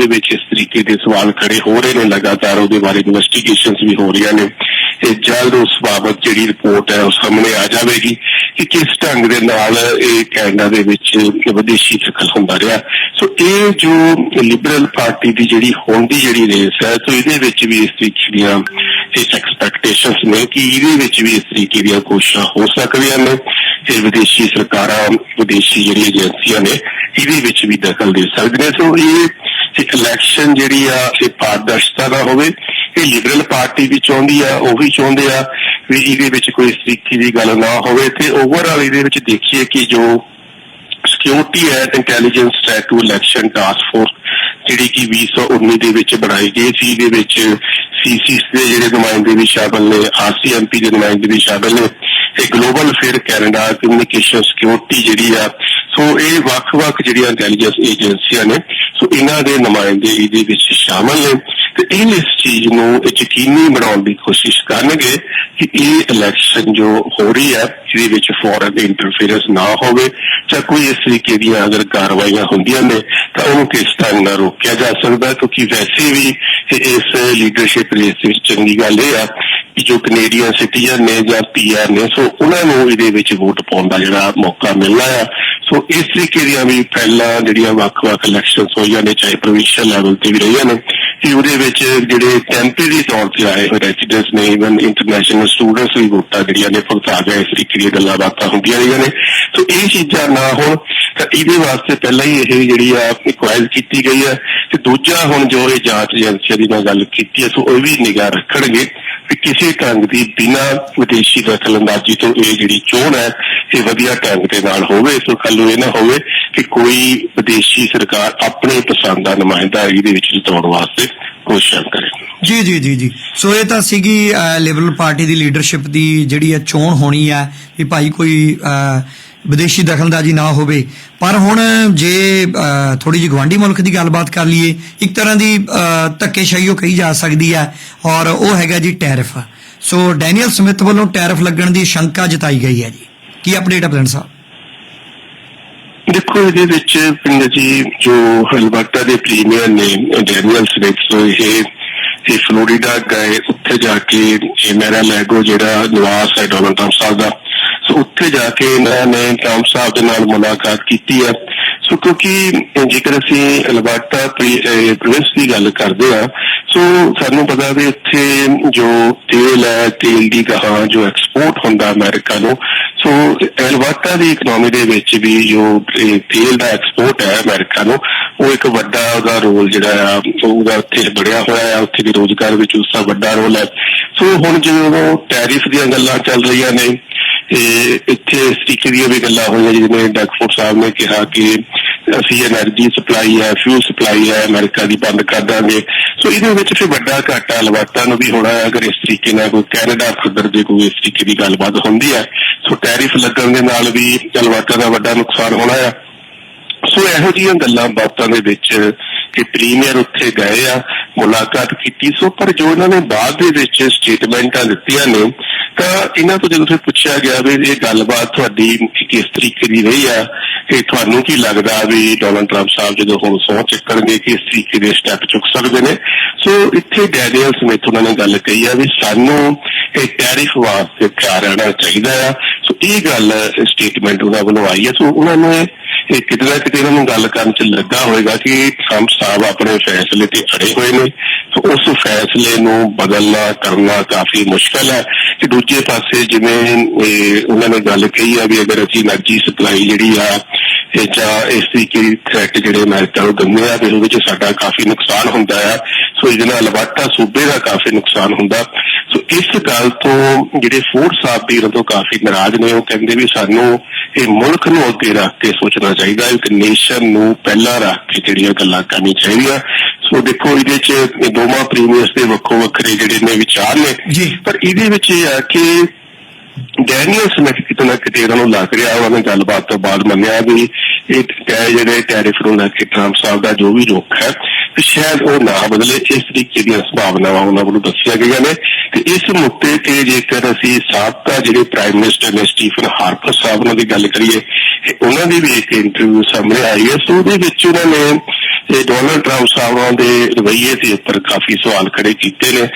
ਦੇ ਵਿੱਚ ਇਸ ਤਰੀਕੇ ਦੇ ਸਵਾਲ ਖੜੇ ਹੋ ਰਹੇ ਨੇ, ਲਗਾਤਾਰ ਉਹਦੇ ਬਾਰੇ ਇਨਵੈਸਟੀਗੇਸ਼ਨਸ ਵੀ ਹੋ ਰਹੀਆਂ ਨੇ। ਤੇ ਜਲਦ ਉਸ ਬਾਬਤ ਜਿਹੜੀ ਰਿਪੋਰਟ ਹੈ ਉਹ ਸਾਹਮਣੇ ਆ ਜਾਵੇਗੀ ਕਿ ਕਿਸ ਢੰਗ ਦੇ ਨਾਲ ਇਹ ਕੈਨੇਡਾ ਦੇ ਵਿੱਚ ਵਿਦੇਸ਼ੀ ਦਖਲ ਹੁੰਦਾ ਰਿਹਾ। ਸੋ ਇਹ ਜੋ ਲਿਬਰਲ ਪਾਰਟੀ ਦੀ ਜਿਹੜੀ ਹੁਣ ਦੀ ਜਿਹੜੀ ਰੇਸ ਹੈ ਸੋ ਇਹਦੇ ਵਿੱਚ ਵੀ ਇਸ ਤਰੀਕੇ ਦੀਆਂ ਇਹ ਐਕਸਪੈਕਟੇਸ਼ਨਸ ਨੇ ਕਿ ਇਹਦੇ ਵਿੱਚ ਵੀ ਇਸ ਤਰੀਕੇ ਦੀਆਂ ਕੋਸ਼ਿਸ਼ਾਂ ਹੋ ਸਕਦੀਆਂ ਨੇ। ਤੇ ਵਿਦੇਸ਼ੀ ਸਰਕਾਰਾਂ, ਵਿਦੇਸ਼ੀ ਜਿਹੜੀ ਏਜੰਸੀਆਂ ਨੇ, ਇਹਦੇ ਵਿੱਚ ਵੀ ਦਖਲ ਦੇ ਸਕਦੇ ਨੇ। ਸੋ ਇਹ ਇੱਕ ਇਲੈਕਸ਼ਨ ਜਿਹੜੀ ਆ, ਇਹ ਪਾਰਦਰਸ਼ਤਾ ਦਾ ਹੋਵੇ, ਇਹ ਲਿਬਰਲ ਪਾਰਟੀ ਵੀ ਚਾਹੁੰਦੀ ਆ, ਉਹ ਵੀ ਚਾਹੁੰਦੇ ਆ ਵੀ ਇਹਦੇ ਵਿੱਚ ਕੋਈ ਇਸ ਤਰੀਕੇ ਦੀ ਗੱਲ ਨਾ ਹੋਵੇ ਤੇ ਓਵਰਆਲ ਇਹਦੇ ਵਿੱਚ ਦੇਖੀਏ ਕਿ ਜੋ security and intelligence to election task force ਜਿਹੜੀ ਕਿ 2019 ਦੇ ਵਿੱਚ ਬਣਾਈ ਗਈ ਸੀ ਦੇ ਵਿੱਚ ਸੀਸੀਸ ਦੇ ਜਿਹੜੇ ਨੁਮਾਇੰਦੇ ਵੀ ਸ਼ਾਮਲ ਨੇ ਆਰਸੀਐਮਪੀ ਦੇ ਨੁਮਾਇੰਦੇ ਵੀ ਸ਼ਾਮਲ ਨੇ ਇਹ global fair Canada communication security ਜਿਹੜੀ ਆ ਸੋ ਇਹ ਵੱਖ-ਵੱਖ ਜਿਹੜੀਆਂ ਇੰਟੈਲੀਜੈਂਸ ਏਜੰਸੀਆਂ ਨੇ ਸੋ ਇਹਨਾਂ ਦੇ ਨੁਮਾਇੰਦੇ ਇਹਦੇ ਵਿੱਚ ਸ਼ਾਮਲ ਨੇ ਤੇ ਇਹ ਇਸ ਚੀਜ਼ ਨੂੰ ਯਕੀਨੀ ਬਣਾਉਣ ਦੀ ਕੋਸ਼ਿਸ਼ ਕਰਨਗੇ ਕਿ ਇਹ ਇਲੈਕਸ਼ਨ ਜੋ ਹੋ ਰਹੀ ਹੈ, ਜਿਹਦੇ ਵਿੱਚ ਫੋਰਨ ਇੰਟਰਫੇਰੈਂਸ ਨਾ ਹੋਵੇ ਜਾਂ ਕੋਈ ਇਸ ਤਰੀਕੇ ਦੀਆਂ ਅਗਰ ਕਾਰਵਾਈਆਂ ਹੁੰਦੀਆਂ ਨੇ, ਤਾਂ ਉਹਨੂੰ ਕਿਸ ਢੰਗ ਨਾਲ ਰੋਕਿਆ ਜਾ ਸਕਦਾ ਕਿਉਂਕਿ ਵੈਸੇ ਵੀ ਇਸ ਲੀਡਰਸ਼ਿਪ ਰੇਸ ਵਿੱਚ ਚੰਗੀ ਗੱਲ ਇਹ ਆ ਕਿ ਜੋ ਕੈਨੇਡੀਅਨ ਸਿਟੀਜ਼ਨ ਨੇ ਜਾਂ ਪੀਆਰ ਨੇ ਸੋ ਉਹਨਾਂ ਨੂੰ ਇਹਦੇ ਵਿੱਚ ਵੋਟ ਪਾਉਣ ਦਾ ਜਿਹੜਾ ਮੌਕਾ ਮਿਲਣਾ ਆ। ਸੋ ਇਸ ਤਰੀਕੇ ਦੀਆਂ ਵੀ ਪਹਿਲਾਂ ਜਿਹੜੀਆਂ ਵੱਖ-ਵੱਖ ਇਲੈਕਸ਼ਨਸ ਹੋਈਆਂ ਨੇ, ਚਾਹੇ ਪ੍ਰੋਵਿੰਸ਼ੀਅਲ ਲੈਵਲ ਤੇ ਵੀ ਰਹੀਆਂ ਨੇ, ਕਿ ਉਹਦੇ ਵਿੱਚ ਜਿਹੜੇ ਟੈਂਪਰੇਰੀ ਤੌਰ ਤੇ ਆਏ ਹੋਏ ਰੈਜ਼ੀਡੈਂਟਸ ਨੇ ਇਵਨ ਇੰਟਰਨੈਸ਼ਨਲ ਸਟੂਡੈਂਟਸ ਵੀ ਵੋਟਾਂ ਜਿਹੜੀਆਂ ਨੇ, ਭੁਗਤਾ ਗਏ ਇਸ ਤਰੀਕੇ ਦੀਆਂ ਗੱਲਾਂ ਬਾਤਾਂ ਹੁੰਦੀਆਂ ਰਹੀਆਂ ਨੇ। ਸੋ ਇਹ ਚੀਜ਼ਾਂ ਨਾ ਹੋਣ, ਤਾਂ ਇਹਦੇ ਵਾਸਤੇ ਪਹਿਲਾਂ ਹੀ ਇਹ ਜਿਹੜੀ ਆ ਇਨਕੁਆਇਰੀ ਕੀਤੀ ਗਈ ਹੈ। ਤੇ ਦੂਜਾ ਹੁਣ ਜੋ ਇਹ ਜਾਂਚ ਏਜੰਸੀਆਂ ਦੀ ਮੈਂ ਗੱਲ ਕੀਤੀ ਹੈ, ਸੋ ਉਹ ਵੀ ਨਿਗਾਹ ਰੱਖਣਗੇ। ਕਿ ਕਿਸੇ ਢੰਗ ਦੀ ਬਿਨਾਂ ਵਿਦੇਸ਼ੀ ਦਖਲਅੰਦਾਜ਼ੀ ਤੋਂ ਇਹ ਜਿਹੜੀ ਚੋਣ ਹੈ ਇਹ ਵਧੀਆ ਢੰਗ ਦੇ ਨਾਲ ਹੋਵੇ। ਸੋ ਕੱਲ ਇਹ ਨਾ ਹੋਵੇ ਕਿ ਕੋਈ ਵਿਦੇਸ਼ੀ ਸਰਕਾਰ ਆਪਣੇ ਪਸੰਦ ਦਾ ਨੁਮਾਇੰਦਾ ਇਹਦੇ ਵਿੱਚ ਜਿਤਾਉਣ ਵਾਸਤੇ ਕੋਸ਼ਿਸ਼ ਕਰੇ। ਜੀ ਜੀ ਜੀ ਜੀ। ਸੋ ਇਹ ਤਾਂ ਸੀਗੀ ਲਿਬਰਲ ਪਾਰਟੀ ਦੀ ਲੀਡਰਸ਼ਿਪ ਦੀ ਜਿਹੜੀ ਹੈ ਚੋਣ ਹੋਣੀ ਹੈ ਵੀ ਭਾਈ ਕੋਈ ਅਹ, ਵਿਦੇਸ਼ੀ ਦਖਲਅੰਦਾਜ਼ੀ ਨਾ ਹੋਵੇ। ਪਰ ਹੁਣ ਜੇ ਥੋੜੀ ਜਿਹੀ ਗਵਾਂਢੀ ਮੁਲਕ ਦੀ ਗੱਲਬਾਤ ਕਰ ਲਈਏ, ਇੱਕ ਤਰ੍ਹਾਂ ਦੀ ਧੱਕੇਸ਼ਾਹੀ ਉਹ ਕਹੀ ਜਾ ਸਕਦੀ ਹੈ ਔਰ ਉਹ ਹੈਗਾ ਜੀ ਟੈਰਿਫ। ਸੋ ਡੈਨੀਅਲ ਸਮਿਥ ਵੱਲੋਂ ਟੈਰਿਫ ਲੱਗਣ ਦੀ ਸ਼ੰਕਾ ਜਤਾਈ ਗਈ ਹੈ ਜੀ। ਕੀ ਅਪਡੇਟ ਹੈ ਪ੍ਰਧਾਨ ਸਾਹਿਬ? ਦੇਖੋ, ਇਹਦੇ ਵਿੱਚ ਪਿੰਡ ਜੀ ਜੋ ਹਲਬਰਟਾ ਦੇ ਪ੍ਰੀਮੀਅਰ ਨੇ, ਡੈਨੀਅਲ ਸਮਿਥ ਸੋ ਇਹ ਇਹ ਫਲੋਰੀਡਾ ਗਏ, ਉੱਥੇ ਜਾ ਕੇ ਇਹ ਮੇਰਾ ਜਿਹੜਾ ਨਿਵਾਸ ਹੈ ਡੋਨਲਡ ਟਰੰਪ ਸਾਹਿਬ ਦਾ ਉੱਥੇ ਜਾ ਕੇ ਇਹਨਾਂ ਨੇ ਟਰੰਪ ਸਾਹਿਬ ਦੇ ਨਾਲ ਮੁਲਾਕਾਤ ਕੀਤੀ ਹੈ। ਸੋ ਕਿਉਂਕਿ ਜੇਕਰ ਅਸੀਂ ਅਲਬਰਟਾ ਪ੍ਰੋਵਿੰਸ ਦੀ ਗੱਲ ਕਰਦੇ ਆ ਸੋ ਸਾਨੂੰ ਪਤਾ ਵੀ ਇੱਥੇ ਜੋ ਤੇਲ ਹੈ, ਤੇਲ ਦੀ ਗਾਹਾਂ ਜੋ ਐਕਸਪੋਰਟ ਹੁੰਦਾ ਅਮਰੀਕਾ ਨੂੰ, ਸੋ ਅਲਬਰਟਾ ਦੀ ਇਕਨੋਮੀ ਦੇ ਵਿੱਚ ਵੀ ਜੋ ਤੇਲ ਦਾ ਐਕਸਪੋਰਟ ਹੈ ਅਮਰੀਕਾ ਨੂੰ, ਉਹ ਇੱਕ ਵੱਡਾ ਉਹਦਾ ਰੋਲ ਜਿਹੜਾ ਆ, ਉਹਦਾ ਉੱਥੇ ਬੜਿਆ ਹੋਇਆ ਆ, ਉੱਥੇ ਦੇ ਰੋਜ਼ਗਾਰ ਵਿੱਚ ਉਸਦਾ ਵੱਡਾ ਰੋਲ ਹੈ। ਸੋ ਹੁਣ ਜਦੋਂ ਟੈਰਿਫ ਦੀਆਂ ਗੱਲਾਂ ਚੱਲ ਰਹੀਆਂ ਨੇ ਤੇ ਇੱਥੇ ਇਸ ਤਰੀਕੇ ਦੀਆਂ ਵੀ ਗੱਲਾਂ ਹੋਈਆਂ ਜਿਵੇਂ ਡਾਕਟਰ ਸਾਹਿਬ ਨੇ ਕਿਹਾ ਕਿ ਅਸੀਂ એનર્ਜੀ ਸਪਲਾਈ ਹੈ ਫਿਊਲ ਸਪਲਾਈ ਹੈ, ਅਮਰੀਕਾ ਦੀ ਬੰਦ ਕਰ ਦਾਂਗੇ। ਸੋ ਇਹਦੇ ਵਿੱਚ ਫਿਰ ਵੱਡਾ ਘਾਟਾ ਲਵਾਤਾਂ ਨੂੰ ਵੀ ਹੋਣਾ ਹੈ, ਅਗਰ ਇਸ ਤਰੀਕੇ ਨਾਲ ਕੋਈ ਕੈਨੇਡਾ ਖੁਦਰ ਦੇ ਕੋਈ ਇਸ ਤਰੀਕੇ ਦੀ ਗੱਲਬਾਤ ਹੁੰਦੀ ਹੈ। ਸੋ ਟੈਰਿਫ ਲੱਗਣ ਦੇ ਨਾਲ ਵੀ ਲਵਾਤਾਂ ਦਾ ਵੱਡਾ ਨੁਕਸਾਨ ਹੋਣਾ ਹੈ। ਸੋ ਇਹੋ ਜਿਹੀਆਂ ਗੱਲਾਂ ਬਾਤਾਂ ਦੇ ਵਿੱਚ ਕਿ ਪ੍ਰੀਮੀਅਰ ਉੱਥੇ ਗਏ ਆ, ਮੁਲਾਕਾਤ ਕੀਤੀ। ਸੋ ਪਰ ਜੋ ਇਹਨਾਂ ਨੇ ਬਾਅਦ ਦੇ ਵਿੱਚ ਸਟੇਟਮੈਂਟਾਂ ਦਿੱਤੀਆਂ ਨੇ ਤਾਂ ਇਹਨਾਂ ਤੋਂ ਜਦੋਂ ਪੁੱਛਿਆ ਗਿਆ ਵੀ ਇਹ ਗੱਲਬਾਤ ਤੁਹਾਡੀ ਕਿਸ ਤਰੀਕੇ ਦੀ ਰਹੀ ਆ ਕਿ ਤੁਹਾਨੂੰ ਕੀ ਲੱਗਦਾ ਵੀ ਡੋਨਲਡ ਟਰੰਪ ਸਾਹਿਬ ਜਦੋਂ ਹੁਣ ਸਹੁੰ ਚੱਕਣਗੇ ਕਿ ਇਸ ਤਰੀਕੇ ਦੇ ਸਟੈਪ ਚੁੱਕ ਸਕਦੇ ਨੇ? ਸੋ ਇੱਥੇ ਡੈਨੀਅਲ ਸਮਿਥ ਉਹਨਾਂ ਨੇ ਗੱਲ ਕਹੀ ਆ ਵੀ ਸਾਨੂੰ ਇਹ ਟੈਰਿਫ ਵਾਸਤੇ ਤਿਆਰ ਰਹਿਣਾ ਚਾਹੀਦਾ ਆ। ਸੋ ਇਹ ਗੱਲ ਸਟੇਟਮੈਂਟ ਉਹਨਾਂ ਵੱਲੋਂ ਆਈ ਹੈ ਸੋ ਉਹਨਾਂ ਨੇ ਇਹ ਕਿਤੇ ਨਾ ਕਿਤੇ ਇਹਨਾਂ ਨੂੰ ਗੱਲ ਕਰਨ ਚ ਲੱਗਾ ਹੋਏਗਾ ਕਿ ਟਰੰਪ ਸਾਹਿਬ ਆਪਣੇ ਫੈਸਲੇ ਤੇ ਅੜੇ ਹੋਏ ਨੇ ਉਸ ਫੈਸਲੇ ਨੂੰ ਬਦਲਣਾ, ਕਰਨਾ ਕਾਫੀ ਮੁਸ਼ਕਲ ਹੈ। ਕਿ ਦੂਜੇ ਪਾਸੇ ਜਿਵੇਂ ਉਹਨਾਂ ਨੇ ਗੱਲ ਕਹੀ ਆ ਵੀ ਅਗਰ ਅਸੀਂ એનર્ਜੀ ਸਪਲਾਈ ਜਿਹੜੀ ਆ, ਇਹ ਜਾਂ ਇਸ ਤਰੀਕੇ ਦੀ ਥ੍ਰੈਟ ਜਿਹੜੇ ਅਮਰੀਕਾ ਨੂੰ ਦਿੰਦੇ ਆ ਇਹਦੇ ਵਿੱਚ ਸਾਡਾ ਕਾਫੀ ਨੁਕਸਾਨ ਹੁੰਦਾ ਆ। ਸੋ ਇਹਦੇ ਨਾਲ ਅਲਬਤਾ ਸੂਬੇ ਦਾ ਕਾਫੀ ਨੁਕਸਾਨ ਹੁੰਦਾ। ਸੋ ਇਸ ਗੱਲ ਤੋਂ ਜਿਹੜੇ ਫੋਰਡ ਸਾਹਿਬ ਵੀ ਇਹਨਾਂ ਤੋਂ ਕਾਫੀ ਨਾਰਾਜ਼ ਨੇ, ਉਹ ਕਹਿੰਦੇ ਵੀ ਸਾਨੂੰ ਇਹ ਮੁਲਕ ਨੂੰ ਅੱਗੇ ਰੱਖ ਕੇ ਸੋਚਣਾ ਚਾਹੀਦਾ ਹੈ ਇੱਕ ਨੇਸ਼ਨ ਨੂੰ ਪਹਿਲਾਂ ਰੱਖ ਕੇ ਜਿਹੜੀਆਂ ਗੱਲਾਂ ਕਰਨੀ ਚਾਹੀਦੀਆਂ ਸੋ ਦੇਖੋ ਇਹਦੇ ਚ ਦੋਵਾਂ ਪ੍ਰੀਮੀਅਰਸ ਦੇ ਵੱਖੋ ਵੱਖਰੇ ਜਿਹੜੇ ਨੇ ਵਿਚਾਰ ਨੇ। ਪਰ ਇਹਦੇ ਵਿੱਚ ਇਹ ਆ ਕਿ ਡੈਨੀਅਲ ਸਮਿਥ ਕਿਤੇ ਨਾ ਕਿਤੇ ਇਹਨਾਂ ਨੂੰ ਲੱਗ ਰਿਹਾ ਉਹਨਾਂ ਨੇ ਗੱਲਬਾਤ ਤੋਂ ਬਾਅਦ ਮੰਨਿਆ ਵੀ ਇਹ ਜਿਹੜੇ ਟੈਰਿਫ ਨੂੰ ਲੈ ਕੇ ਟਰੰਪ ਸਾਹਿਬ ਦਾ ਜੋ ਵੀ ਰੁਖ ਹੈ ਤੇ ਸ਼ਾਇਦ ਉਹ ਨਾ ਬਦਲੇ, ਇਸ ਤਰੀਕੇ ਦੀਆਂ ਸੰਭਾਵਨਾਵਾਂ ਉਹਨਾਂ ਵੱਲੋਂ ਦੱਸੀਆਂ ਗਈਆਂ ਨੇ। ਤੇ ਇਸ ਮੁੱਦੇ ਤੇ ਜੇਕਰ ਅਸੀਂ ਸਾਬਕਾ ਜਿਹੜੇ ਪ੍ਰਾਈਮ ਮਿਨਿਸਟਰ ਨੇ ਸਟੀਫਨ ਹਾਰਪਰ ਸਾਹਿਬ ਉਹਨਾਂ ਦੀ ਗੱਲ ਕਰੀਏ ਉਹਨਾਂ ਦੀ ਵੀ ਇੱਕ ਇੰਟਰਵਿਊ ਸਾਹਮਣੇ ਆਈ ਹੈ। ਸੋ ਉਹਦੇ ਵਿੱਚ ਉਹਨਾਂ ਨੇ ਤੇ ਡੋਨਲਡ ਟਰੰਪ ਸਾਹਿਬਾਂ ਦੇ ਰਵੱਈਏ ਦੇ ਉੱਪਰ ਕਾਫੀ ਸਵਾਲ ਖੜੇ ਕੀਤੇ ਨੇ।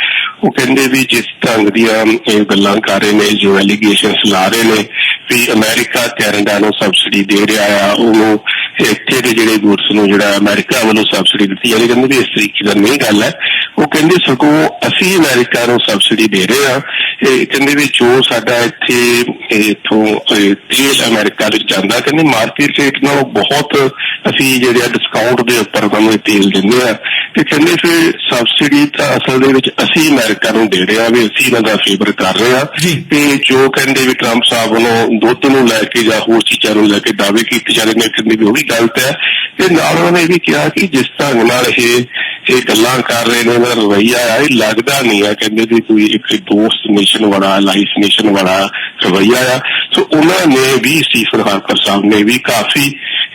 ਉਹ ਕਹਿੰਦੇ ਵੀ ਜਿਸ ਢੰਗ ਦੀਆਂ ਇਹ ਗੱਲਾਂ ਕਰ ਰਹੇ ਨੇ, ਜੋ ਐਲੀਗੇਸ਼ਨਸ ਲਾ ਰਹੇ ਨੇ, ਵੀ ਅਮਰੀਕਾ ਕੈਨੇਡਾ ਨੂੰ ਸਬਸਿਡੀ ਦੇ ਰਿਹਾ ਆ, ਉਹਨੂੰ ਇੱਥੇ ਦੇ ਜਿਹੜੇ ਗੁੱਡਸ ਨੂੰ ਜਿਹੜਾ ਅਮਰੀਕਾ ਵੱਲੋਂ ਸਬਸਿਡੀ ਦਿੱਤੀ ਜਾਂਦੀ ਕਹਿੰਦੇ ਵੀ ਇਸ ਤਰੀਕੇ ਦਾ ਨਹੀਂ ਗੱਲ ਹੈ। ਉਹ ਕਹਿੰਦੇ ਸਗੋਂ ਅਸੀਂ ਅਮਰੀਕਾ ਨੂੰ ਸਬਸਿਡੀ ਦੇ ਰਹੇ ਆ ਇਹ ਕਹਿੰਦੇ ਵੀ ਜੋ ਸਾਡਾ ਇੱਥੇ ਇਥੋਂ ਤੇਲ ਅਮਰੀਕਾ ਵਿੱਚ ਜਾਂਦਾ ਕਹਿੰਦੇ ਮਾਰਕੀਟ ਰੇਟ ਨਾਲੋਂ ਬਹੁਤ ਅਸੀਂ ਜਿਹੜੇ ਡਿਸਕਾਊਂਟ ਦੇ ਉੱਪਰ ਉਹਨਾਂ ਨੂੰ ਇਹ ਤੇਲ ਦਿੰਦੇ ਆ। ਤੇ ਕਹਿੰਦੇ ਫਿਰ ਸਬਸਿਡੀ ਤਾਂ ਅਸਲ ਦੇ ਵਿੱਚ ਅਸੀਂ ਅਮਰੀਕਾ ਨੂੰ ਦੇ ਰਹੇ ਆ ਵੀ ਅਸੀਂ ਇਹਨਾਂ ਦਾ ਫੇਵਰ ਕਰ ਰਹੇ ਆ। ਤੇ ਜੋ ਕਹਿੰਦੇ ਵੀ ਟਰੰਪ ਸਾਹਿਬ ਵੱਲੋਂ ਦੁੱਧ ਨੂੰ ਲੈ ਕੇ ਜਾਂ ਹੋਰ ਚੀਜ਼ਾਂ ਨੂੰ ਲੈ ਕੇ ਦਾਅਵੇ ਕੀਤੇ ਜਾ ਰਹੇ ਨੇ ਕਹਿੰਦੇ ਵੀ ਉਹ ਵੀ ਗਲਤ ਹੈ। ਤੇ ਨਾਲ ਉਹਨਾਂ ਨੇ ਇਹ ਵੀ ਕਿਹਾ ਕਿ ਜਿਸ ਢੰਗ ਨਾਲ ਇਹ ਇਹ ਗੱਲਾਂ ਕਰ ਰਹੇ ਨੇ ਉਹਨਾਂ ਦਾ ਆ, ਇਹ ਲੱਗਦਾ ਨਹੀਂ ਆ, ਕਹਿੰਦੇ ਵੀ ਕੋਈ ਇੱਕ ਦੋਸਤ ਨੇਸ਼ਨ ਵਾਲਾ ਲਾਈਫ ਨੇਸ਼ਨ ਵਾਲਾ ਰਵੱਈਆ ਆ। ਸੋ ਉਹਨਾਂ ਨੇ ਵੀ ਸਟੀਫਨ ਹਾਰਪਰ ਸਾਹਿਬ ਨੇ ਵੀ ਕਾਫੀ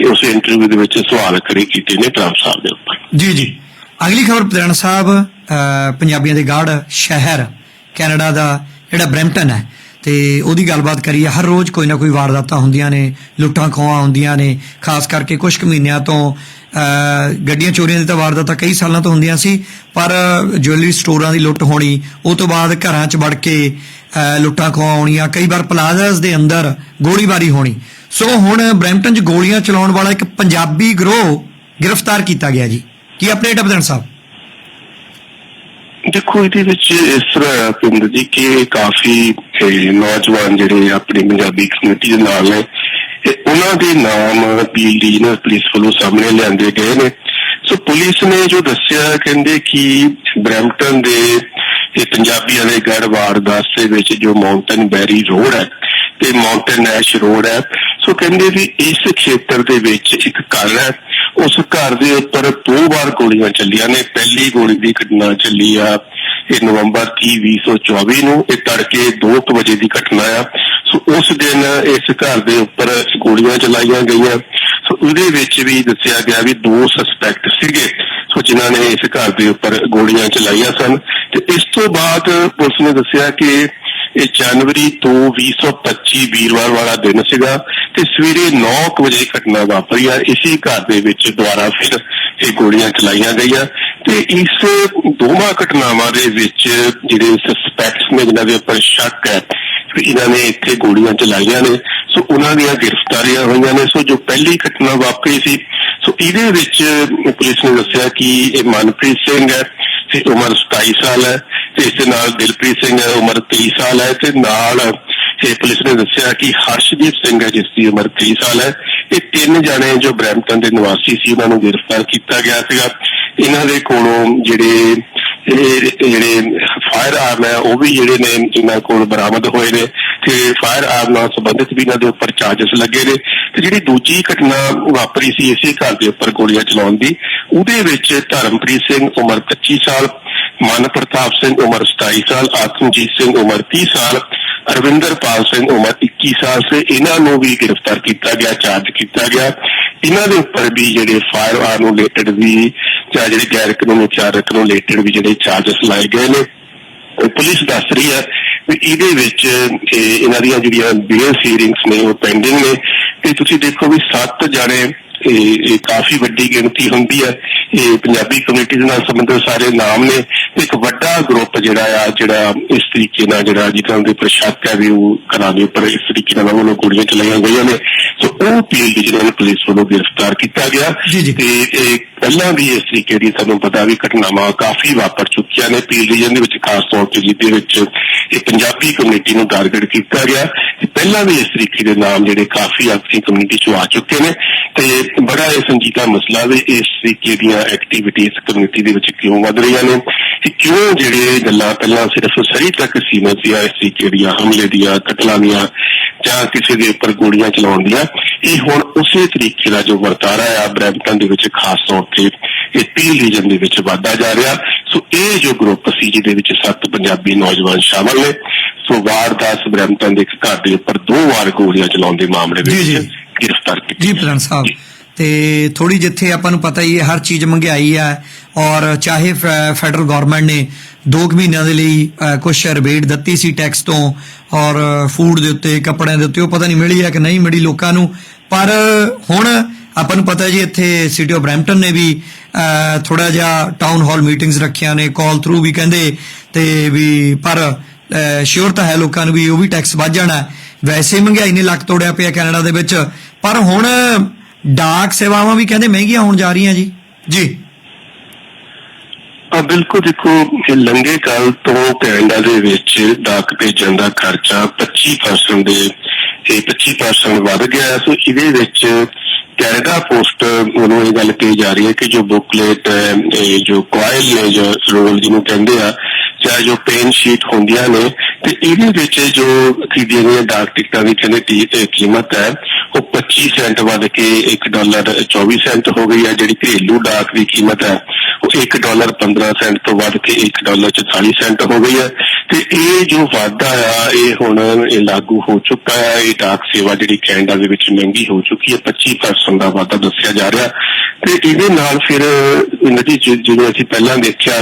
ਉਸ ਇੰਟਰਵਿਊ ਦੇ ਵਿੱਚ ਸਵਾਲ ਖੜੇ ਕੀਤੇ ਨੇ ਟਰੰਪ ਸਾਹਿਬ ਦੇ ਉੱਪਰ। ਜੀ ਜੀ। ਅਗਲੀ ਖਬਰ ਪ੍ਰਧਾਨ ਸਾਹਿਬ ਪੰਜਾਬੀਆਂ ਦੇ ਗਾੜ ਸ਼ਹਿਰ, ਕੈਨੇਡਾ ਦਾ ਜਿਹੜਾ ਬ੍ਰੈਂਪਟਨ ਹੈ, ਤੇ ਉਹਦੀ ਗੱਲਬਾਤ ਕਰੀਏ, ਹਰ ਰੋਜ਼ ਕੋਈ ਨਾ ਕੋਈ ਵਾਰਦਾਤਾਂ ਹੁੰਦੀਆਂ ਨੇ, ਲੁੱਟਾਂ ਖੋਹਾਂ ਹੁੰਦੀਆਂ ਨੇ, ਖਾਸ ਕਰਕੇ ਕੁਝ ਕੁ ਮਹੀਨਿਆਂ ਤੋਂ ਗੱਡੀਆਂ ਚੋਰੀਆਂ ਦੀ ਤਾਂ ਵਾਰਦਾਤਾਂ ਕਈ ਸਾਲਾਂ ਤੋਂ ਹੁੰਦੀਆਂ ਸੀ, ਪਰ ਜੁਐਲਰੀ ਸਟੋਰਾਂ ਦੀ ਲੁੱਟ ਹੋਣੀ, ਉਹ ਤੋਂ ਬਾਅਦ ਘਰਾਂ 'ਚ ਵੜ ਕੇ ਲੁੱਟਾਂ ਖੋਹਾਂ ਕਈ ਵਾਰ ਪਲਾਜ਼ਾਸ ਦੇ ਅੰਦਰ ਗੋਲੀਬਾਰੀ ਹੋਣੀ। ਸੋ ਹੁਣ ਬ੍ਰੈਂਪਟਨ 'ਚ ਗੋਲੀਆਂ ਚਲਾਉਣ ਵਾਲਾ ਇੱਕ ਪੰਜਾਬੀ ਗਰੋਹ ਗ੍ਰਿਫਤਾਰ ਕੀਤਾ ਗਿਆ ਜੀ। ਕੀ ਅਪਡੇਟ ਹੈ ਪ੍ਰਧਾਨ ਸਾਹਿਬ? ਦੇਖੋ, ਇਹਦੇ ਵਿੱਚ ਇਸ ਤਰ੍ਹਾਂ ਪਿੰਡ ਜੀ, ਕਿ ਕਾਫੀ ਨੌਜਵਾਨ ਜਿਹੜੇ ਆਪਣੀ ਪੰਜਾਬੀ ਕਮਿਊਨਿਟੀ ਦੇ ਨਾਲ ਨੇ ਇਹ ਉਹਨਾਂ ਦੇ ਨਾਮ ਪੀਲ ਰੀਜਨਲ ਪੁਲਿਸ ਵੱਲੋਂ ਸਾਹਮਣੇ ਲਿਆਂਦੇ ਗਏ ਨੇ। ਸੋ ਪੁਲਿਸ ਨੇ ਜੋ ਦੱਸਿਆ, ਕਹਿੰਦੇ ਕਿ ਬ੍ਰੈਂਪਟਨ ਦੇ ਇਹ ਪੰਜਾਬੀਆਂ ਦੇ ਗੜ ਵਾਰਦਾਤ ਦੇ ਵਿੱਚ ਜੋ ਮਾਊਂਟਨ ਬੈਰੀ ਰੋਡ ਹੈ ਤੇ ਮਾਊਂਟਨ ਐਸ਼ ਰੋਡ ਹੈ, ਸੋ ਕਹਿੰਦੇ ਵੀ ਇਸ ਖੇਤਰ ਦੇ ਵਿੱਚ ਇੱਕ ਘਰ ਹੈ। ਉਸ ਘਰ ਦੇ ਉੱਪਰ ਦੋ ਵਾਰ ਗੋਲੀਆਂ ਚੱਲੀਆਂ ਨੇ। ਪਹਿਲੀ ਗੋਲੀ ਦੀ ਘਟਨਾ ਚੱਲੀ ਆ ਇਹ ਨਵੰਬਰ 30 2024 ਨੂੰ। ਇਹ ਤੜਕੇ 2:00 ਵਜੇ ਦੀ ਘਟਨਾ ਆ। ਸੋ ਉਸ ਦਿਨ ਇਸ ਘਰ ਦੇ ਉੱਪਰ ਗੋਲੀਆਂ ਚਲਾਈਆਂ ਗਈਆਂ। ਸੋ ਉਹਦੇ ਵਿੱਚ ਵੀ ਦੱਸਿਆ ਗਿਆ ਵੀ ਦੋ ਸਸਪੈਕਟ ਸੀਗੇ। ਸੋ ਜਿਨ੍ਹਾਂ ਨੇ ਇਸ ਘਰ ਦੇ ਉੱਪਰ ਗੋਲੀਆਂ ਚਲਾਈਆਂ ਸਨ। ਤੇ ਇਸ ਤੋਂ ਬਾਅਦ ਪੁਲਿਸ ਨੇ ਦੱਸਿਆ ਕਿ ਇਹ ਜਨਵਰੀ ਤੋਂ 2025 ਵੀਰਵਾਰ ਵਾਲਾ ਦਿਨ ਸੀਗਾ ਤੇ ਸਵੇਰੇ 9:00 ਵਜੇ ਘਟਨਾ ਵਾਪਰੀ ਆ। ਇਸੇ ਘਰ ਦੇ ਵਿੱਚ ਦੁਬਾਰਾ ਫਿਰ ਇਹ ਗੋਲੀਆਂ ਚਲਾਈਆਂ ਗਈਆਂ। ਤੇ ਇਸ ਦੋਵਾਂ ਘਟਨਾਵਾਂ ਦੇ ਵਿੱਚ ਜਿਹੜੇ ਸਸਪੈਕਟਸ ਨੇ, ਜਿਨ੍ਹਾਂ ਦੇ ਉੱਪਰ ਸ਼ੱਕ ਹੈ ਇਹਨਾਂ ਨੇ ਇੱਥੇ ਗੋਲੀਆਂ ਚਲਾਈਆਂ ਨੇ। ਸੋ ਉਹਨਾਂ ਦੀਆਂ ਗ੍ਰਿਫਤਾਰੀਆਂ ਹੋਈਆਂ ਨੇ। ਸੋ ਜੋ ਪਹਿਲੀ ਘਟਨਾ ਵਾਪਰੀ ਸੀ, ਸੋ ਇਹਦੇ ਵਿੱਚ ਪੁਲਿਸ ਨੇ ਦੱਸਿਆ ਕਿ ਇਹ ਮਨਪ੍ਰੀਤ ਸਿੰਘ ਹੈ ਤੇ ਉਮਰ 27 ਸਾਲ ਹੈ ਤੇ ਇਸ ਦੇ ਨਾਲ ਦਿਲਪ੍ਰੀਤ ਸਿੰਘ ਹੈ, ਉਮਰ 23 ਸਾਲ ਹੈ ਤੇ ਨਾਲ ਇਹ ਪੁਲਿਸ ਨੇ ਦੱਸਿਆ ਕਿ ਹਰਸ਼ਦੀਪ ਸਿੰਘ ਹੈ, ਜਿਸ ਦੀ ਉਮਰ 30 ਸਾਲ ਹੈ। ਇਹ ਤਿੰਨ ਜਣੇ ਜੋ ਬ੍ਰੈਂਪਟਨ ਦੇ ਨਿਵਾਸੀ ਸੀ, ਉਹਨਾਂ ਨੂੰ ਗ੍ਰਿਫਤਾਰ ਕੀਤਾ ਗਿਆ ਸੀਗਾ। ਇਹਨਾਂ ਦੇ ਕੋਲੋਂ ਜਿਹੜੇ ਇਹ ਜਿਹੜੇ ਫਾਇਰ ਆਰਮ ਹੈ, ਉਹ ਵੀ ਜਿਹੜੇ ਨੇ ਇਹਨਾਂ ਕੋਲ ਬਰਾਮਦ ਹੋਏ ਨੇ ਤੇ ਫਾਇਰ ਆਰਮ ਨਾਲ ਸੰਬੰਧਿਤ ਵੀ ਇਹਨਾਂ ਦੇ ਉੱਪਰ ਚਾਰजेस ਲੱਗੇ ਨੇ ਤੇ ਜਿਹੜੀ ਦੂਜੀ ਘਟਨਾ ਵਾਪਰੀ ਸੀ ਇਸੇ ਘਰ ਦੇ ਉੱਪਰ ਗੋਲੀਆਂ ਚਲਾਉਣ ਦੀ, ਉਹਦੇ ਵਿੱਚ ਧਰਮਪ੍ਰੀਤ ਸਿੰਘ ਉਮਰ 25 ਸਾਲ ਮਨ ਪ੍ਰਤਾਪ ਸਿੰਘ ਉਮਰ 27 ਸਾਲ, ਆਤਮਜੀਤ ਸਿੰਘ ਉਮਰ 30 ਸਾਲ ਅਰਵਿੰਦਰਪਾਲ ਸਿੰਘ ਉਮਰ 21 ਸਾਲ ਸੇ ਇਹਨਾਂ ਨੂੰ ਵੀ ਗ੍ਰਿਫਤਾਰ ਕੀਤਾ ਗਿਆ ਚਾਰਜ ਕੀਤਾ ਗਿਆ। ਇਹਨਾਂ ਦੇ ਉੱਪਰ ਵੀ ਜਿਹੜੇ ਫਾਇਰ ਆਰ ਨੂੰ ਰਿਲੇਟਡ ਵੀ ਜਾਂ ਜਿਹੜੇ ਗੈਰ ਕਾਨੂੰਨੀ ਚਾਰਕ ਨੂੰ ਰਿਲੇਟਡ ਵੀ ਜਿਹੜੇ ਚਾਰजेस ਲਾਏ ਗਏ ਨੇ ਪੁਲਿਸ ਦੱਸ ਰਹੀ ਹੈ ਵੀ ਇਹਦੇ ਵਿੱਚ ਇਹਨਾਂ ਦੀਆਂ ਜਿਹੜੀਆਂ ਬੇਲ ਹੀਅਰਿੰਗਸ ਨੇ, ਉਹ ਪੈਂਡਿੰਗ ਨੇ। ਤੇ ਤੁਸੀਂ ਦੇਖੋ ਵੀ ਸੱਤ ਜਾਣੇ ਇਹ ਕਾਫੀ ਵੱਡੀ ਗਿਣਤੀ ਹੁੰਦੀ ਹੈ। ਇਹ ਪੰਜਾਬੀ ਕਮਿਊਨਿਟੀ ਦੇ ਨਾਲ ਸੰਬੰਧਿਤ ਸਾਰੇ ਨਾਮ ਨੇ। ਇੱਕ ਵੱਡਾ ਗਰੁੱਪ ਜਿਹੜਾ ਆ ਜਿਹੜਾ ਇਸ ਤਰੀਕੇ ਨਾਲ ਜਿਹੜਾ ਜਿਹਨਾਂ ਦੇ ਪ੍ਰਸ਼ਾਸਕ ਹੈ ਵੀ ਉਹ ਘਰਾਂ ਦੇ ਉੱਪਰ ਇਸ ਤਰੀਕੇ ਨਾਲ ਉਹਨਾਂ ਗੋਲੀਆਂ ਚਲਾਈਆਂ ਗਈਆਂ ਨੇ। ਸੋ ਉਹ ਪੀਲ ਜਿਹਨਾਂ ਪੁਲਿਸ ਵੱਲੋਂ ਗ੍ਰਿਫਤਾਰ ਕੀਤਾ ਗਿਆ। ਤੇ ਇਹ ਪਹਿਲਾਂ ਵੀ ਇਸ ਤਰੀਕੇ ਦੀ ਸਾਨੂੰ ਪਤਾ ਵੀ ਘਟਨਾਵਾਂ ਕਾਫੀ ਵਾਪਰ ਚੁੱਕੀਆਂ ਨੇ ਪੀਲ ਰੀਜਨ ਦੇ ਵਿੱਚ ਖਾਸ ਤੌਰ ਤੇ ਜਿਹਦੇ ਵਿੱਚ ਇਹ ਪੰਜਾਬੀ ਕਮਿਊਨਿਟੀ ਨੂੰ ਟਾਰਗੇਟ ਕੀਤਾ ਗਿਆ। ਪਹਿਲਾਂ ਵੀ ਇਸ ਤਰੀਕੇ ਦੇ ਨਾਮ ਜਿਹੜੇ ਕਾਫੀ ਆਪਣੀ ਕਮਿਊਨਿਟੀ ਚੋਂ ਆ ਚੁੱਕੇ ਨੇ। ਤੇ ਬੜਾ ਇਹ ਸੰਜੀਦਾ ਮਸਲਾ ਵੀ ਇਸ ਤਰੀਕੇ ਦੀਆਂ ਐਕਟੀਵਿਟੀਜ਼ ਕਮਿਊਨਿਟੀ ਦੇ ਵਿੱਚ ਕਿਉਂ ਵਧ ਰਹੀਆਂ ਨੇ? ਕਿ ਕਿਉਂ ਜਿਹੜੇ ਗੱਲਾਂ ਪਹਿਲਾਂ ਸਿਰਫ ਸਰੀ ਤੱਕ ਸੀਮਤ ਸੀ ਇਸ ਤਰੀਕੇ ਦੀਆਂ ਹਮਲੇ ਦੀਆਂ ਕਤਲਾਂ ਦੀਆਂ ਜਾਂ ਕਿਸੇ ਦੇ ਉੱਪਰ ਗੋਲੀਆਂ ਚਲਾਉਣ ਦੀਆਂ ਇਹ ਹੁਣ ਉਸੇ ਤਰੀਕੇ ਦਾ ਜੋ ਵਰਤਾਰਾ ਆ ਬ੍ਰੈਂਪਟਨ ਦੇ ਵਿੱਚ ਖਾਸ ਤੌਰ ਤੇ ਇਹ ਪੀਲ ਰੀਜਨ ਦੇ ਵਿੱਚ ਵਧਦਾ ਜਾ ਰਿਹਾ। ਸੋ ਇਹ ਜੋ ਗਰੁੱਪ ਸੀ ਜਿਹਦੇ ਵਿੱਚ ਸੱਤ ਪੰਜਾਬੀ ਨੌਜਵਾਨ ਸ਼ਾਮਲ ਨੇ ਸੋ ਵਾਰਦਾਤ ਬ੍ਰੈਂਪਟਨ ਦੇ ਇੱਕ ਘਰ ਦੇ ਉੱਪਰ ਦੋ ਵਾਰ ਗੋਲੀਆਂ ਚਲਾਉਣ ਦੇ ਮਾਮਲੇ। ਵਿੱਚ ਗ੍ਰਿਫਤਾਰ ਕੀਤਾ ਜੀ ਪ੍ਰਧਾਨ ਸਾਹਿਬ। ਤੇ ਥੋੜੀ ਜਿੱਥੇ ਆਪਾਂ ਨੂੰ ਪਤਾ ਹੀ ਹੈ, ਹਰ ਚੀਜ਼ ਮਹਿੰਗਾਈ ਹੈ ਔਰ ਚਾਹੇ ਫੈ- ਫੈਡਰਲ ਗਵਰਨਮੈਂਟ ਨੇ 2 ਮਹੀਨਿਆਂ ਦੇ ਲਈ ਕੁਝ ਰਿਬੇਟ ਦਿੱਤੀ ਸੀ ਟੈਕਸ ਤੋਂ ਔਰ ਫੂਡ ਦੇ ਉੱਤੇ, ਕੱਪੜਿਆਂ ਦੇ ਉੱਤੇ, ਉਹ ਪਤਾ ਨਹੀਂ ਮਿਲੀ ਹੈ ਕਿ ਨਹੀਂ ਮਿਲੀ ਲੋਕਾਂ ਨੂੰ। ਪਰ ਹੁਣ ਆਪਾਂ ਨੂੰ ਪਤਾ ਜੀ ਇੱਥੇ ਸਿਟੀ ਆਫ ਬ੍ਰੈਂਪਟਨ ਨੇ ਵੀ ਥੋੜਾ ਜਿਹਾ ਟਾਊਨ ਹਾਲ ਮੀਟਿੰਗਸ ਰੱਖੀਆਂ ਨੇ ਕਾਲ ਥਰੂ ਵੀ ਕਹਿੰਦੇ, ਤੇ ਵੀ ਪਰ ਸ਼ੋਰ ਤਾਂ ਹੈ ਲੋਕਾਂ ਨੂੰ ਵੀ ਉਹ ਵੀ ਟੈਕਸ ਵੱਧ ਜਾਣਾ। ਵੈਸੇ ਮਹਿੰਗਾਈ ਨੇ ਲੱਕ ਤੋੜਿਆ ਪਿਆ ਕੈਨੇਡਾ ਦੇ ਵਿੱਚ। ਪਰ ਹੁਣ ਡਾਕ ਸੇਵਾਵਾਂ ਵੀ ਕਹਿੰਦੇ ਮਹਿੰਗੀਆਂ ਹੋਣ ਜਾ ਰਹੀਆਂ ਜੀ। ਜੀ। ਆ ਬਿਲਕੁਲ ਦੇਖੋ, ਇਹ ਲੰਗੇ ਕਾਲ ਤੋਂ ਕੈਨੇਡਾ ਦੇ ਵਿੱਚ ਡਾਕ ਭੇਜਣ ਦਾ ਖਰਚਾ 25% ਦੇ ਇਹ 25% ਵੱਧ ਗਿਆ ਸੋ ਇਹਦੇ ਵਿੱਚ ਕੈਨੇਡਾ ਪੋਸਟ ਵੱਲੋਂ ਇਹ ਗੱਲ ਕਹੀ ਜਾ ਰਹੀ ਹੈ ਕਿ ਜੋ ਬੁਕਲੇਟ ਇਹ ਜੋ ਕੁਆਇਲ ਨੇ, ਜੋ ਰੋਲ ਜਿਹਨੂੰ ਕਹਿੰਦੇ ਆ, ਚਾਹੇ ਜੋ ਪੇਨ ਸ਼ੀਟ ਹੁੰਦੀਆਂ ਨੇ, ਤੇ ਇਹਦੇ ਵਿੱਚ ਜੋ ਖਰੀਦੀਆਂ ਗਈਆਂ ਡਾਕ ਟਿਕਟਾਂ ਦੀ ਕਹਿੰਦੇ ਕੀਮਤ ਹੈ 25 ਸੈਂਟ ਵੱਧ ਕੇ 1 ਡਾਲਰ 24 ਸੈਂਟ ਹੋ ਗਈ ਹੈ, ਜਿਹੜੀ ਘਰੇਲੂ ਡਾਕ ਦੀ ਕੀਮਤ ਹੈ, ਉਹ 1 ਡਾਲਰ 15 ਸੈਂਟ ਤੋਂ ਵੱਧ ਕੇ 1 ਡਾਲਰ 44 ਸੈਂਟ ਹੋ ਗਈ ਹੈ। ਤੇ ਇਹ ਜੋ ਵਾਧਾ ਆ, ਇਹ ਹੁਣ ਇਹ ਲਾਗੂ ਹੋ ਚੁੱਕਾ ਹੈ, ਇਹ ਡਾਕ ਸੇਵਾ ਜਿਹੜੀ ਕੈਨੇਡਾ ਦੇ ਵਿੱਚ ਮਹਿੰਗੀ ਹੋ ਚੁੱਕੀ ਹੈ 25% ਦਾ ਵਾਧਾ ਦੱਸਿਆ ਜਾ ਰਿਹਾ। ਤੇ ਇਹਦੇ ਨਾਲ ਫਿਰ, ਇਹਨਾਂ ਜਿਵੇਂ ਅਸੀਂ ਪਹਿਲਾਂ ਦੇਖਿਆ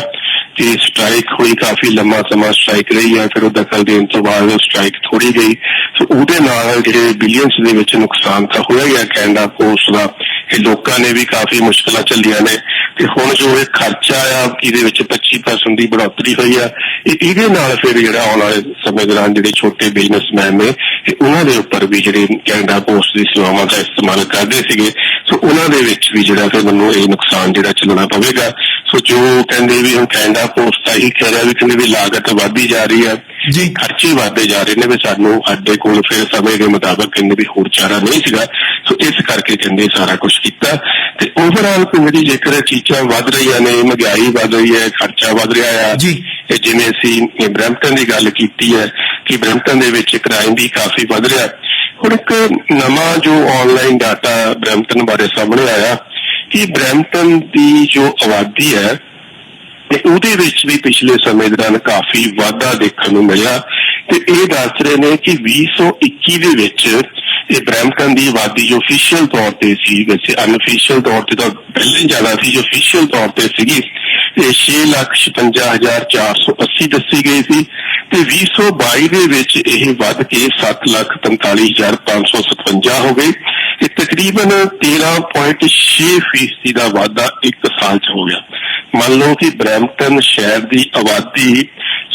ਕਿ ਸਟ੍ਰਾਈਕ ਹੋਈ, ਕਾਫੀ ਲੰਮਾ ਸਮਾਂ ਸਟ੍ਰਾਈਕ ਰਹੀ ਹੈ, ਫਿਰ ਉਹ ਦਖਲ ਦੇਣ ਤੋਂ ਬਾਅਦ ਸਟ੍ਰਾਈਕ ਥੋੜੀ ਗਈ। ਸੋ ਉਹਦੇ ਨਾਲ ਜਿਹੜੇ ਬਿਲੀਅਨਸ ਦੇ ਵਿੱਚ ਨੁਕਸਾਨ ਤਾਂ ਹੋਇਆ ਗਿਆ ਕੈਨੇਡਾ ਪੋਸਟ ਦਾ, ਇਹ ਲੋਕਾਂ ਨੇ ਵੀ ਕਾਫੀ ਮੁਸ਼ਕਲਾਂ ਝੱਲੀਆਂ ਨੇ। ਤੇ ਹੁਣ ਜੋ ਇਹ ਖਰਚਾ ਆ ਇਹਦੇ ਵਿੱਚ 25% ਦੀ ਬੜੋਤਰੀ ਹੋਈ ਆ ਇਹ ਇਹਦੇ ਨਾਲ ਫਿਰ ਜਿਹੜਾ ਆਉਣ ਵਾਲੇ ਸਮੇਂ ਦੌਰਾਨ ਜਿਹੜੇ ਛੋਟੇ ਬਿਜ਼ਨਸਮੈਨ ਨੇ ਤੇ ਉਹਨਾਂ ਦੇ ਉੱਪਰ ਵੀ ਜਿਹੜੇ ਕੈਨੇਡਾ ਪੋਸਟ ਦੀ ਸੇਵਾਵਾਂ ਦਾ ਇਸਤੇਮਾਲ ਕਰਦੇ ਸੀਗੇ। ਸੋ ਉਹਨਾਂ ਦੇ ਵਿੱਚ ਵੀ ਜਿਹੜਾ ਫਿਰ ਮੈਨੂੰ ਇਹ ਨੁਕਸਾਨ ਜਿਹੜਾ ਚੱਲਣਾ ਪਵੇਗਾ। ਸੋ ਜੋ ਕਹਿੰਦੇ ਵੀ ਹੁਣ ਕੈਨੇਡਾ ਪੋਸਟ ਦਾ ਹੀ ਕਹਿ ਰਿਹਾ ਵੀ ਕਹਿੰਦੇ ਵੀ ਲਾਗਤ ਵਧਦੀ ਜਾ ਰਹੀ ਹੈ ਜੀ। ਖਰਚੇ ਵਧਦੇ ਜਾ ਰਹੇ ਨੇ ਵੀ ਸਾਨੂੰ ਸਾਡੇ ਕੋਲ ਫਿਰ ਸਮੇਂ ਦੇ ਮੁਤਾਬਕ ਕਹਿੰਦੇ ਵੀ ਹੋਰ ਚਾਰਾ ਨਹੀਂ ਸੀਗਾ। ਸੋ ਇਸ ਕਰਕੇ ਕਹਿੰਦੇ ਸਾਰਾ ਕੁਝ ਕੀਤਾ ਤੇ ਓਵਰਆਲ ਪਿੰਡ ਦੀ ਜੇਕਰ ਚੀਜ਼ਾਂ ਵੱਧ ਰਹੀਆਂ ਨੇ ਮਹਿੰਗਾਈ ਵੱਧ ਰਹੀ ਹੈ ਖਰਚਾ ਵੱਧ ਰਿਹਾ ਆ ਜੀ। ਇਹ ਜਿਵੇਂ ਅਸੀਂ ਬ੍ਰੈਂਪਟਨ ਦੀ ਗੱਲ ਕੀਤੀ ਹੈ ਕਿ ਬ੍ਰੈਂਪਟਨ ਦੇ ਵਿੱਚ ਕ੍ਰਾਈਮ ਵੀ ਕਾਫੀ ਵੱਧ ਰਿਹਾ ਹੁਣ ਇੱਕ ਨਵਾਂ ਜੋ ਆਨਲਾਈਨ ਡਾਟਾ ਬ੍ਰੈਂਪਟਨ ਬਾਰੇ ਸਾਹਮਣੇ ਆਇਆ ਕਿ ਬ੍ਰੈਂਪਟਨ ਦੀ ਜੋ ਆਬਾਦੀ ਹੈ ਤੇ ਉਹਦੇ ਵਿੱਚ ਵੀ ਪਿਛਲੇ ਸਮੇਂ ਦੌਰਾਨ ਕਾਫੀ ਵਾਧਾ ਦੇਖਣ ਨੂੰ ਮਿਲਿਆ ਤੇ ਇਹ ਦੱਸ ਰਹੇ ਨੇ ਕਿ 2021 ਦੇ ਵਿੱਚ ਇਹ ਬ੍ਰੈਂਪਟਨ ਦੀ ਆਬਾਦੀ ਜੋ ਅਫੀਸ਼ੀਅਲ ਤੌਰ ਤੇ ਸੀ ਵੈਸੇ ਅਨਅਫੀਸ਼ੀਅਲ ਤੌਰ ਤੇ ਤਾਂ ਪਹਿਲਾਂ ਜ਼ਿਆਦਾ ਸੀ ਜੋ ਅਫੀਸ਼ੀਅਲ ਤੌਰ ਤੇ ਸੀਗੀ ਇਹ 6,56,480 ਦੱਸੀ ਗਈ ਸੀ ਤੇ 2022 ਦੇ ਵਿੱਚ ਇਹ ਵੱਧ ਕੇ 7,43,557 ਹੋ ਗਈ ਇਹ ਤਕਰੀਬਨ 13.6 ਫੀਸਦੀ ਦਾ ਵਾਧਾ ਇੱਕ ਸਾਲ ਚ ਹੋ ਗਿਆ। ਮੰਨ ਲਓ ਕਿ ਬ੍ਰੈਂਪਟਨ ਸ਼ਹਿਰ ਦੀ ਆਬਾਦੀ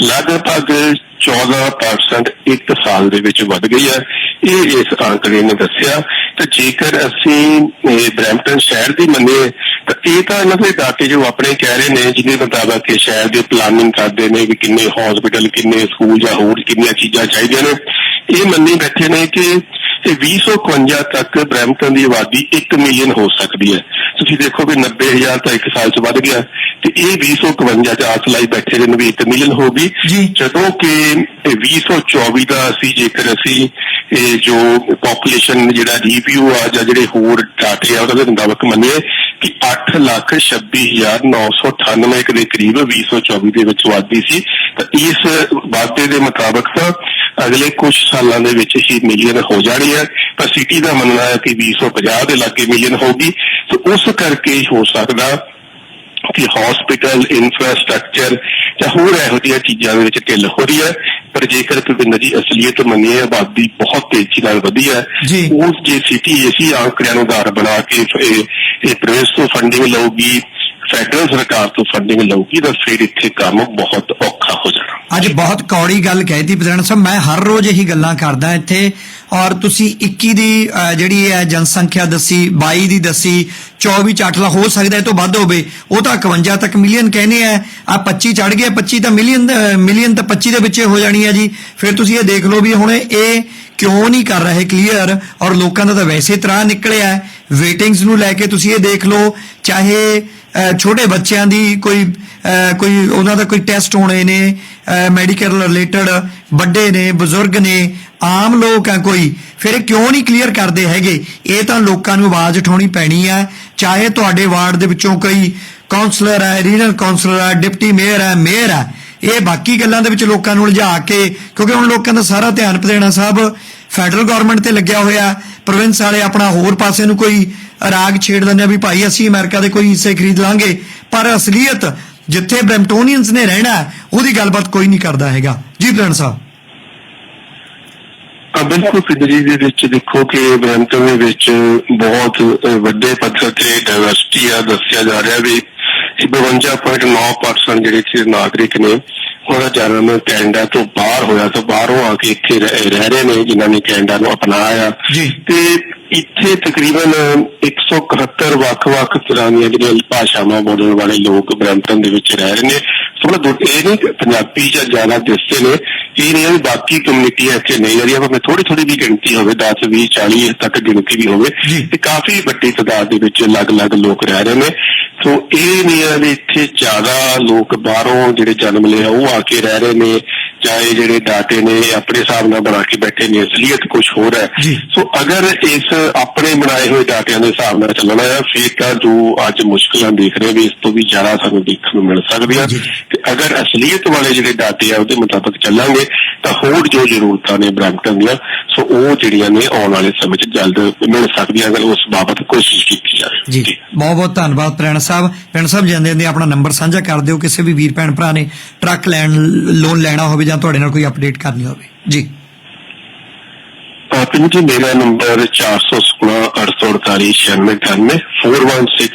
ਲਗਭਗ 14% ਇੱਕ ਸਾਲ ਦੇ ਵਿੱਚ ਵੱਧ ਗਈ ਹੈ ਇਹ ਇਸ ਅੰਕੜੇ ਨੇ ਦੱਸਿਆ। ਤੇ ਜੇਕਰ ਅਸੀਂ, ਇਹ ਬ੍ਰੈਂਪਟਨ ਸ਼ਹਿਰ ਦੀ ਮੰਨੇ ਤਾਂ ਇਹ ਤਾਂ ਇਹਨਾਂ ਦੇ ਡਾਟੇ ਜੋ ਆਪਣੇ ਕਹਿ ਰਹੇ ਨੇ, ਜਿਹਦੇ ਮੁਤਾਬਕ ਕਿ ਸ਼ਹਿਰ ਦੇ ਪਲਾਨਿੰਗ ਕਰਦੇ ਨੇ ਵੀ ਕਿੰਨੇ ਹਸਪੀਟਲ ਕਿੰਨੇ ਸਕੂਲ ਜਾਂ ਹੋਰ ਕਿੰਨੀਆਂ ਚੀਜ਼ਾਂ ਚਾਹੀਦੀਆਂ ਨੇ। ਇਹ ਮੰਨੀ ਬੈਠੇ ਨੇ ਕਿ ਤੇ 2051 ਤੱਕ ਬ੍ਰੈਂਪਟਨ ਦੀ ਆਬਾਦੀ 1 ਮਿਲੀਅਨ ਹੋ ਸਕਦੀ ਹੈ। ਤੁਸੀਂ ਦੇਖੋ ਵੀ 90000 ਤਾਂ ਇੱਕ ਸਾਲ ਚ ਵੱਧ ਗਿਆ। ਤੇ ਇਹ 2051 ਚ ਆਸ ਲਾਈ ਬੈਠੇ ਨੇ ਵੀ 1 ਮਿਲੀਅਨ ਹੋ ਗਈ। ਜਦੋਂ ਕਿ ਇਹ 2024 ਦਾ ਅਸੀਂ ਜੇਕਰ ਅਸੀਂ ਇਹ ਜੋ ਪੋਪੂਲੇਸ਼ਨ ਜਿਹੜਾ ਰਿਵਿਊ ਆ ਜਾਂ ਜਿਹੜੇ ਹੋਰ ਡਾਟੇ ਆ ਉਹਦੇ ਮੁਤਾਬਕ ਮੰਨੀਏ ਕਿ 8 ਲੱਖ 26998 ਦੇ ਕਰੀਬ 2024 ਦੇ ਵਿੱਚ ਵਾਧੀ ਸੀ। ਤਾਂ ਇਸ ਵਾਧੇ ਦੇ ਮੁਤਾਬਕ ਤਾਂ ਅਗਲੇ ਕੁਝ ਸਾਲਾਂ ਦੇ ਵਿੱਚ ਹੀ ਮਿਲੀਅਨ ਹੋ ਜਾਣੀ ਹੈ। ਪਰ ਸਿਟੀ ਦਾ ਮੰਨਣਾ ਹੈ ਕਿ 2050 ਦੇ ਲਾਗੇ ਮਿਲੀਅਨ ਹੋਗੀ ਤੇ ਉਸ ਕਰਕੇ ਹੋ ਸਕਦਾ ਕਿ ਹਸਪੀਟਲ ਇਨਫਰਾਸਟ੍ਰਕਚਰ ਜਾਂ ਹੋਰ ਇਹੋ ਜਿਹੀਆਂ ਚੀਜ਼ਾਂ ਦੇ ਵਿੱਚ ਢਿੱਲ ਹੋ ਰਹੀ ਹੈ। ਪਰ ਜੇਕਰ ਭਵਿੰਦਰ ਦੀ ਅਸਲੀਅਤ ਮੰਨੀਏ ਆਬਾਦੀ ਬਹੁਤ ਤੇਜ਼ੀ ਨਾਲ ਵਧੀ ਹੈ ਜੀ। ਉਸ ਜੇ ਸਿਟੀ ਇਸੀ ਆંકੜਿਆਂ ਨੂੰ ਆਧਾਰ ਬਣਾ ਕੇ ਇਹ ਇਹ ਪ੍ਰਵੇਸ਼ ਤੋਂ ਫੰਡਿੰਗ ਲਊਗੀ ਫੈਡਰਲ ਸਰਕਾਰ ਤੋਂ ਫੰਡਿੰਗ ਲਊਗੀ ਤਾਂ ਫਿਰ ਇੱਥੇ ਕੰਮ ਬਹੁਤ ਔਖਾ ਹੋ ਜਾਣਾ। ਅੱਜ ਬਹੁਤ ਕੌੜੀ ਗੱਲ ਕਹਿਤੀ ਪ੍ਰਧਾਨ ਸਾਹਿਬ ਮੈਂ ਹਰ ਰੋਜ਼ ਇਹੀ ਗੱਲਾਂ ਕਰਦਾ ਇੱਥੇ। ਔਰ ਤੁਸੀਂ 21 ਦੀ ਜਿਹੜੀ ਹੈ ਜਨਸੰਖਿਆ ਦੱਸੀ 22 ਦੀ ਦੱਸੀ 24 ਚ 8 ਲੱਖ ਹੋ ਸਕਦਾ ਇਹ ਤੋਂ ਵੱਧ ਹੋਵੇ, ਉਹ ਤਾਂ 51 ਤੱਕ ਮਿਲੀਅਨ ਕਹਿੰਦੇ ਆ। ਆ 25 ਚੜ ਗਿਆ 25 ਤਾਂ ਮਿਲੀਅਨ ਮਿਲੀਅਨ ਤਾਂ 25 ਦੇ ਵਿੱਚ ਹੋ ਜਾਣੀ ਹੈ ਜੀ। ਫਿਰ ਤੁਸੀਂ ਇਹ ਦੇਖ ਲਓ ਵੀ ਹੁਣ ਇਹ ਕਿਉਂ ਨਹੀਂ ਕਰ ਰਹੇ ਕਲੀਅਰ ਔਰ ਲੋਕਾਂ ਦਾ ਤਾਂ ਵੈਸੇ ਤਰ੍ਹਾਂ ਨਿਕਲਿਆ ਵੇਟਿੰਗਸ ਨੂੰ ਲੈ ਕੇ ਤੁਸੀਂ ਇਹ ਦੇਖ ਲਓ, ਚਾਹੇ ਛੋਟੇ ਬੱਚਿਆਂ ਦੀ ਕੋਈ ਕੋਈ ਉਹਨਾਂ ਦਾ ਕੋਈ ਟੈਸਟ ਹੋਣੇ ਨੇ ਮੈਡੀਕਲ ਰਿਲੇਟਡ ਵੱਡੇ ਨੇ, ਬਜ਼ੁਰਗ ਨੇ, ਆਮ ਲੋਕ ਆ ਕੋਈ, ਫਿਰ ਇਹ ਕਿਉਂ ਨਹੀਂ ਕਲੀਅਰ ਕਰਦੇ ਹੈਗੇ? ਇਹ ਤਾਂ ਲੋਕਾਂ ਨੂੰ ਆਵਾਜ਼ ਉਠਾਉਣੀ ਪੈਣੀ ਹੈ। ਚਾਹੇ ਤੁਹਾਡੇ ਵਾਰਡ ਦੇ ਵਿੱਚੋਂ ਕੋਈ ਕਾਉਂਸਲਰ ਹੈ ਰੀਜਨਲ ਕਾਉਂਸਲਰ ਹੈ ਡਿਪਟੀ ਮੇਅਰ ਹੈ ਮੇਅਰ ਹੈ ਇਹ ਬਾਕੀ ਗੱਲਾਂ ਦੇ ਵਿੱਚ ਲੋਕਾਂ ਨੂੰ ਉਲਝਾ ਕੇ, ਕਿਉਂਕਿ ਹੁਣ ਲੋਕਾਂ ਦਾ ਸਾਰਾ ਧਿਆਨ ਪਤੇਣਾ ਸਾਹਿਬ ਫੈਡਰਲ ਗਵਰਨਮੈਂਟ ਤੇ ਲੱਗਿਆ ਹੋਇਆ, ਪ੍ਰੋਵਿੰਸ ਵਾਲੇ ਆਪਣਾ ਹੋਰ ਪਾਸੇ ਨੂੰ ਕੋਈ ਰਾਗ ਛੇੜ ਲੈਂਦੇ ਆ ਵੀ ਭਾਈ ਅਸੀਂ ਅਮਰੀਕਾ ਦੇ ਕੋਈ ਹਿੱਸੇ ਖਰੀਦ ਲਾਂਗੇ, ਪਰ ਅਸਲੀਅਤ ਜਿੱਥੇ ਬ੍ਰੈਂਪਟੋਨੀਅਨਸ ਨੇ ਰਹਿਣਾ, ਉਹਦੀ ਗੱਲਬਾਤ ਕੋਈ ਨਹੀਂ ਕਰਦਾ ਹੈਗਾ। ਜੀ ਪ੍ਰਣ ਸਾਹਿਬ। ਬਿਲਕੁਲ ਪਿੰਡਰੀ ਦੇ ਵਿੱਚ ਦੇਖੋ ਕਿ ਬ੍ਰੈਂਟਨ ਦੇ ਵਿੱਚ ਬਹੁਤ ਵੱਡੇ ਪੱਧਰ ਤੇ ਡਾਇਵਰਸਿਟੀ ਆ, ਦੱਸਿਆ ਜਾ ਰਿਹਾ ਵੀ 52.9% ਜਿਹੜੇ ਇੱਥੇ ਦੇ ਨਾਗਰਿਕ ਨੇ ਉਹਦਾ ਜਨਮ ਕੈਨੇਡਾ ਤੋਂ ਬਾਹਰ ਹੋਇਆ ਤੋਂ ਬਾਹਰੋਂ ਆ ਕੇ ਇੱਥੇ ਰਹਿ ਰਹਿ ਨੇ ਜਿਨ੍ਹਾਂ ਨੇ ਕੈਨੇਡਾ ਨੂੰ ਅਪਣਾਇਆ। ਤੇ ਇੱਥੇ ਤਕਰੀਬਨ 171 ਵੱਖ-ਵੱਖ ਤਰ੍ਹਾਂ ਦੀਆਂ ਜਿਹੜੀਆਂ ਭਾਸ਼ਾਵਾਂ ਬੋਲਣ ਵਾਲੇ ਲੋਕ ਬ੍ਰੈਂਟਨ ਦੇ ਵਿੱਚ ਰਹਿ ਰਹੇ ਨੇ ਥੋੜਾ ਇਹ ਨਹੀਂ ਪੰਜਾਬੀ ਜਾਂ ਜ਼ਿਆਦਾ ਦਿਸਦੇ ਨੇ ਇਹ ਨਹੀਂ ਬਾਕੀ ਕਮਿਊਨਿਟੀਆਂ ਇੱਥੇ ਨਹੀਂ ਆ ਰਹੀਆਂ ਭਾਵੇਂ ਥੋੜੀ ਥੋੜੀ ਵੀ ਗਿਣਤੀ ਹੋਵੇ 10 20 40 ਤੱਕ ਗਿਣਤੀ ਵੀ ਹੋਵੇ। ਤੇ ਕਾਫੀ ਵੱਡੀ ਤਾਦਾਦ ਦੇ ਵਿੱਚ ਅਲੱਗ-ਅਲੱਗ ਲੋਕ ਰਹਿ ਰਹੇ ਨੇ ਸੋ ਇਹ ਨਹੀਂ ਹੈ ਵੀ ਇੱਥੇ ਜ਼ਿਆਦਾ ਲੋਕ ਬਾਹਰੋਂ ਜਿਹੜੇ ਜਨਮ ਲਿਆ ਉਹ ਆ ਕੇ ਰਹਿ ਰਹੇ ਨੇ ਚਾਹੇ ਜਿਹੜੇ ਡਾਟੇ ਨੇ ਆਪਣੇ ਹਿਸਾਬ ਨਾਲ ਬਣਾ ਕੇ ਬੈਠੇ ਨੇ ਅਸਲੀਅਤ ਕੁਝ ਹੋਰ ਹੈ। ਸੋ ਅਗਰ ਇਸ ਆਪਣੇ ਬਣਾਏ ਹੋਏ ਡਾਟਿਆਂ ਦੇ ਹਿਸਾਬ ਨਾਲ ਚੱਲਣਾ ਹੈ ਫਿਰ ਤਾਂ ਜੋ ਅੱਜ ਮੁਸ਼ਕਲਾਂ ਦੇਖ ਰਹੇ ਵੀ ਇਸ ਤੋਂ ਵੀ ਜ਼ਿਆਦਾ ਸਾਨੂੰ ਦੇਖਣ ਨੂੰ ਮਿਲ ਸਕਦੀਆਂ। ਤੇ ਅਗਰ ਅਸਲੀਅਤ ਵਾਲੇ ਜਿਹੜੇ ਡਾਟੇ ਆ ਉਹਦੇ ਮੁਤਾਬਕ ਚੱਲਾਂਗੇ ਤਾਂ ਹੋਰ ਜੋ ਜ਼ਰੂਰਤਾਂ ਨੇ ਬ੍ਰੈਂਪਟਨ ਦੀਆਂ ਸੋ ਉਹ ਜਿਹੜੀਆਂ ਨੇ ਆਉਣ ਵਾਲੇ ਸਮੇਂ 'ਚ ਜਲਦ ਮਿਲ ਸਕਦੀਆਂ ਅਗਰ ਉਸ ਬਾਬਤ ਕੋਸ਼ਿਸ਼ ਕੀਤੀ ਜਾਵੇ। ਜੀ ਬਹੁਤ ਬਹੁਤ ਧੰਨਵਾਦ ਪ੍ਰੈਣ ਸਾਹਿਬ। ਪ੍ਰੈਣ ਸਾਹਿਬ ਜਾਂਦੇ ਜਾਂਦੇ ਆਪਣਾ ਨੰਬਰ ਸਾਂਝਾ ਕਰ ਦਿਓ ਕਿਸੇ ਵੀ ਵੀਰ ਭੈਣ ਭਰਾ ਨੇ ਟਰੱਕ ਲੈਣ ਲੋਨ ਲੈਣਾ ਹੋਵੇ ਜਾਂ ਤੁਹਾਡੇ ਨਾਲ ਕੋਈ ਅਪਡੇਟ ਕਰਨੀ ਹੋਵੇ। ਜੀ। ਪਿੰਡ ਜੀ ਮੇਰਾ ਨੰਬਰ 416 848 9698 416